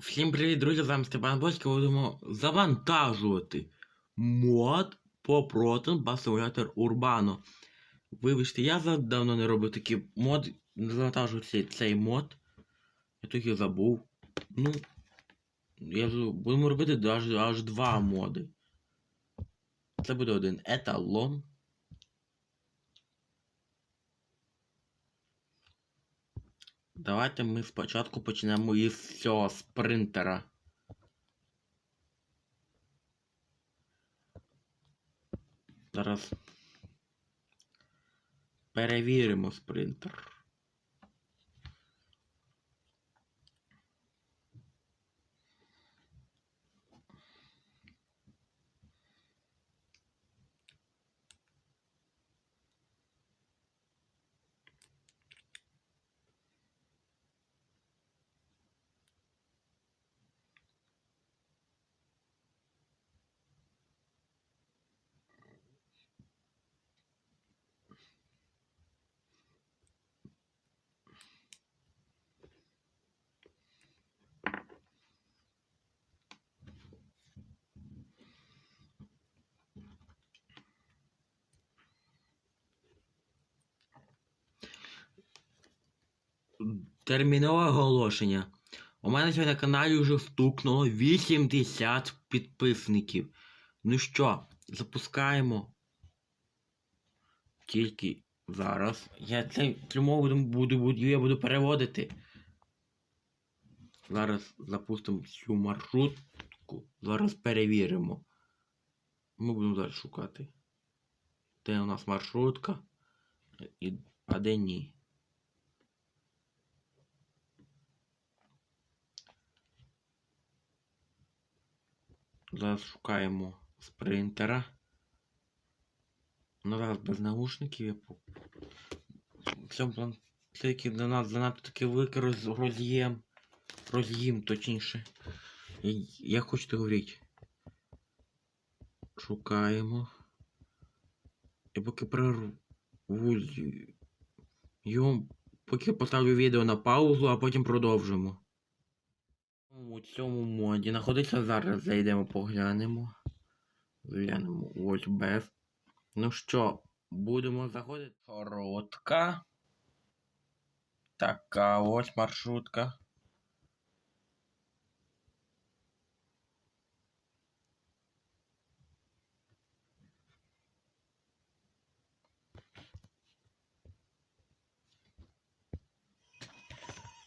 Всім привіт, друзі! З вами Степан Боський. Будемо завантажувати мод по Proton Bus Urbano. Вибачте, я давно не робив такий мод, не завантажую цей, цей мод. Я трохи забув. Ну, я будемо робити аж, аж два моди. Це буде один еталон. Давайте ми спочатку почнемо із цього спринтера. Зараз перевіримо спринтер. Термінове оголошення. У мене на каналі вже стукнуло 80 підписників. Ну що, запускаємо. Тільки зараз. Я це мову буду, буду, я буду переводити. Зараз запустимо цю маршрутку. Зараз перевіримо. Ми будемо далі шукати. Де у нас маршрутка? А де ні? Зараз шукаємо спринтера. Ну зараз без наушників. В цьому план для нас занадто таки великий роз... роз'єм. Роз'їм, точніше. Я, я хочу говорити. Шукаємо. Я поки прерву. Його поки поставлю відео на паузу, а потім продовжимо. У цьому моді знаходиться зараз. Зайдемо, поглянемо. Глянемо ось без. Ну що, будемо заходити. Коротка. Така ось маршрутка.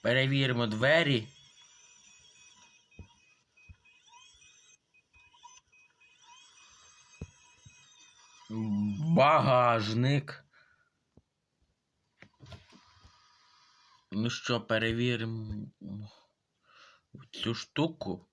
Перевіримо двері. Багажник. Ну що, перевіримо цю штуку.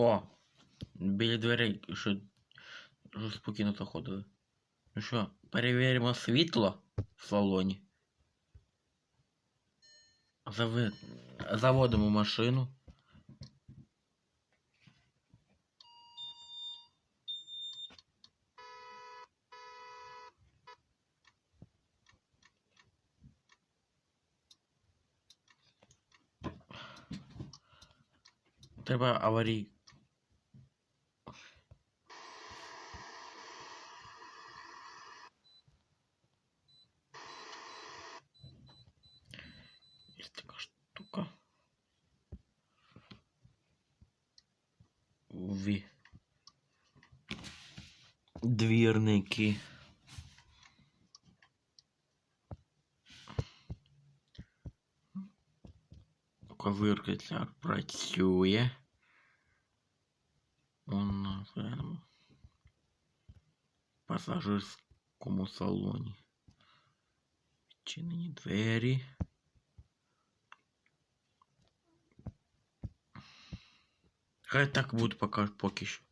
О! Біля дверей, що, що спокійно заходили. Ну що, перевіримо світло в салоні. Зави... Заводимо машину. Треба аварій. Двірники. Ковирка ця працює. Он на прямо пасажирському салоні. Відчинені двері. Хай так буде поки, поки що.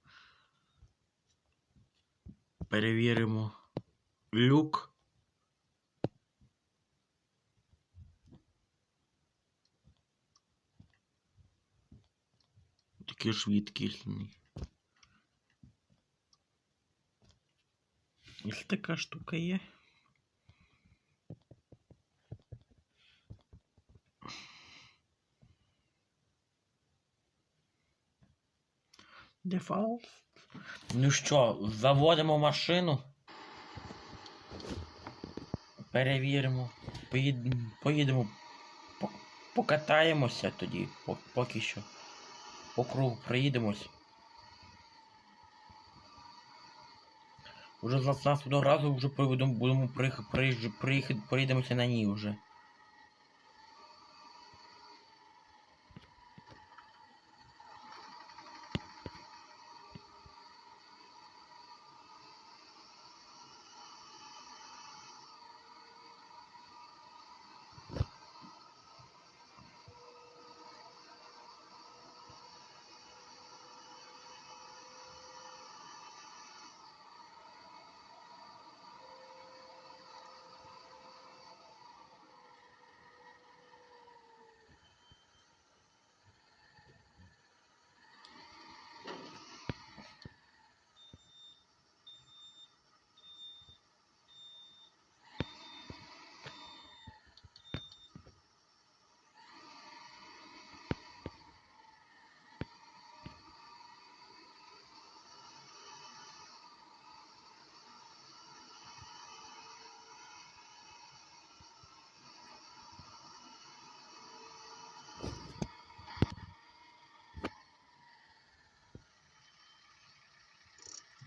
перевіримо люк. Такий ж відкисний. Ось така штука є. Дефолт. Ну що, заводимо машину. Перевіримо. Поїдемо, поїдемо, по- покатаємося тоді, по- поки що. По кругу проїдемось. Уже з наступного разу вже будемо, приїхати, приїдемося на ній вже.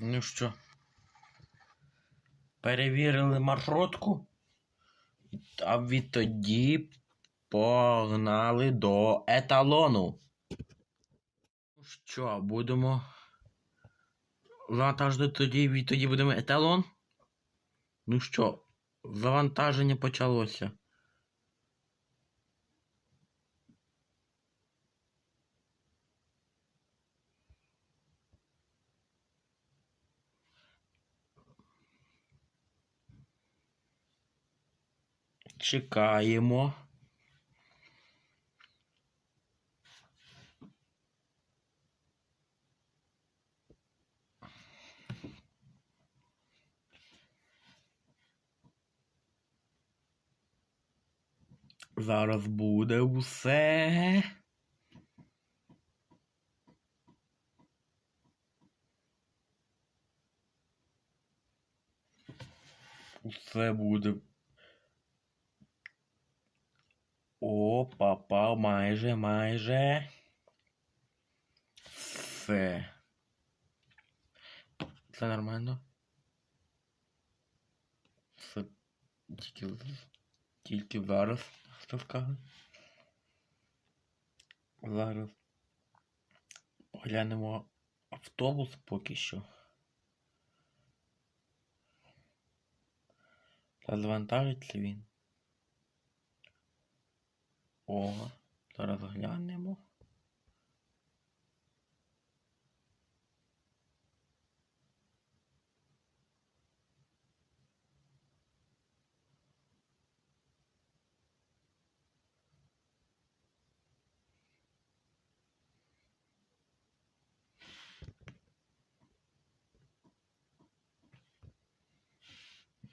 Ну що? Перевірили маршрутку. А відтоді погнали до еталону. Ну що, будемо. Завантажити тоді відтоді будемо еталон. Ну що, завантаження почалося. Чекаємо. Зараз буде усе. Усе буде. О, попав майже, майже. Все. Це нормально. Все. Тільки, тільки зараз, хто скаже. Зараз. Глянемо автобус поки що. Та завантажиться він. О, зараз глянемо.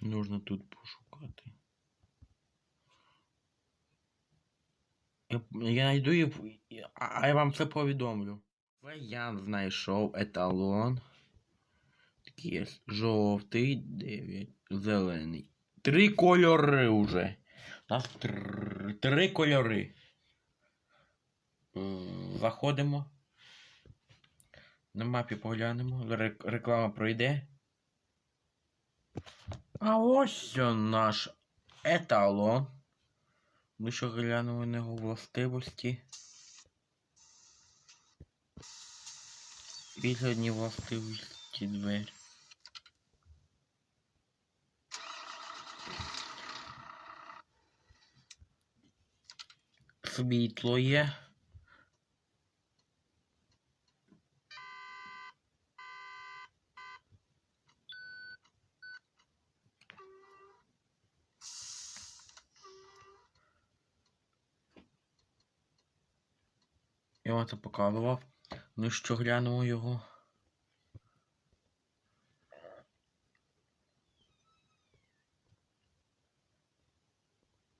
Нужно тут пошукати. Я, найду і, а я вам це повідомлю. Я знайшов еталон. Такий жовтий, дев'ять, зелений. Три кольори вже. Нас тр... три кольори. Заходимо. На мапі поглянемо. Рек- Реклама пройде. А ось наш еталон. Ну що глянемо на його властивості. Виглядні властивості двері. Світло є. Це показував. Ну що, глянемо його.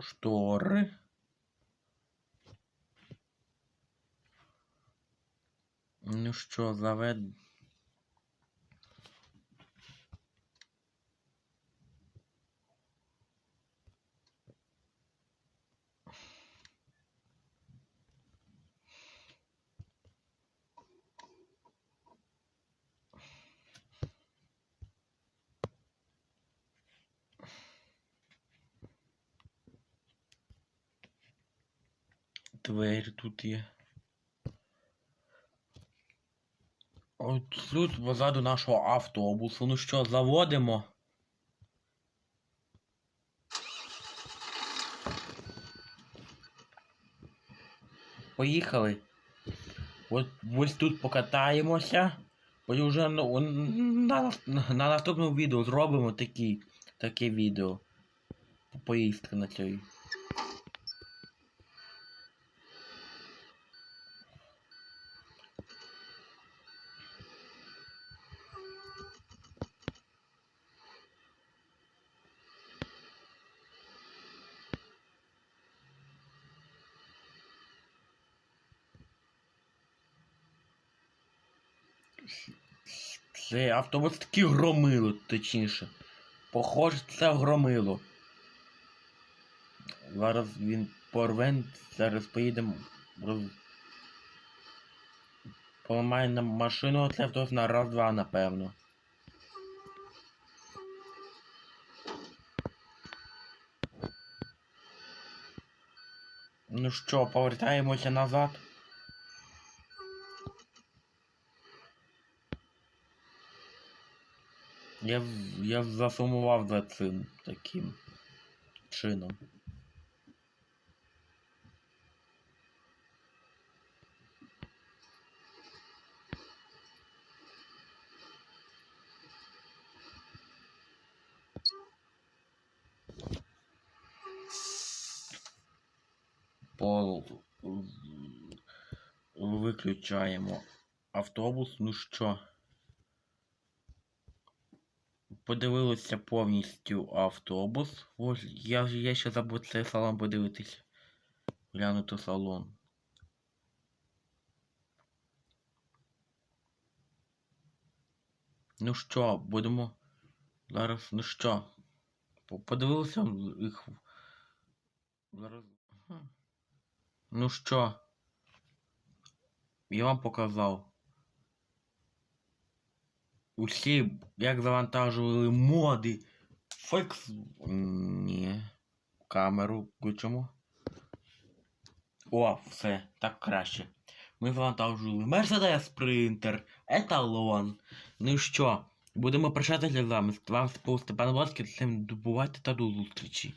Штори. Ну що, завед. Двері тут є. От тут позаду нашого автобусу. Ну що, заводимо? Поїхали. От ось тут покатаємося. Потім вже на, нас- на наступному відео зробимо такі, таке відео. Поїздки на цій. Це автобус таки громило, точніше. Похоже, це громило. Зараз він порве, зараз поїдемо. Роз... Поламає нам машину, це автобус на раз-два, напевно. Ну що, повертаємося назад. Я, я засумував за цим таким чином. Пол виключаємо автобус. Ну що? Подивилися повністю автобус. Ось я, я ще забув цей салон подивитись. Глянути салон. Ну що, будемо. Зараз, ну що? Подивилися їх. Зараз. Ну що? Я вам показав. Усі, як завантажували моди. Флекс. Ні. Камеру включимо. О, все, так краще. Ми завантажували Mercedes Sprinter, еталон. Ну і що? Будемо прощатися з вами. З вами був Степан Воскін. Всім добувати та до зустрічі.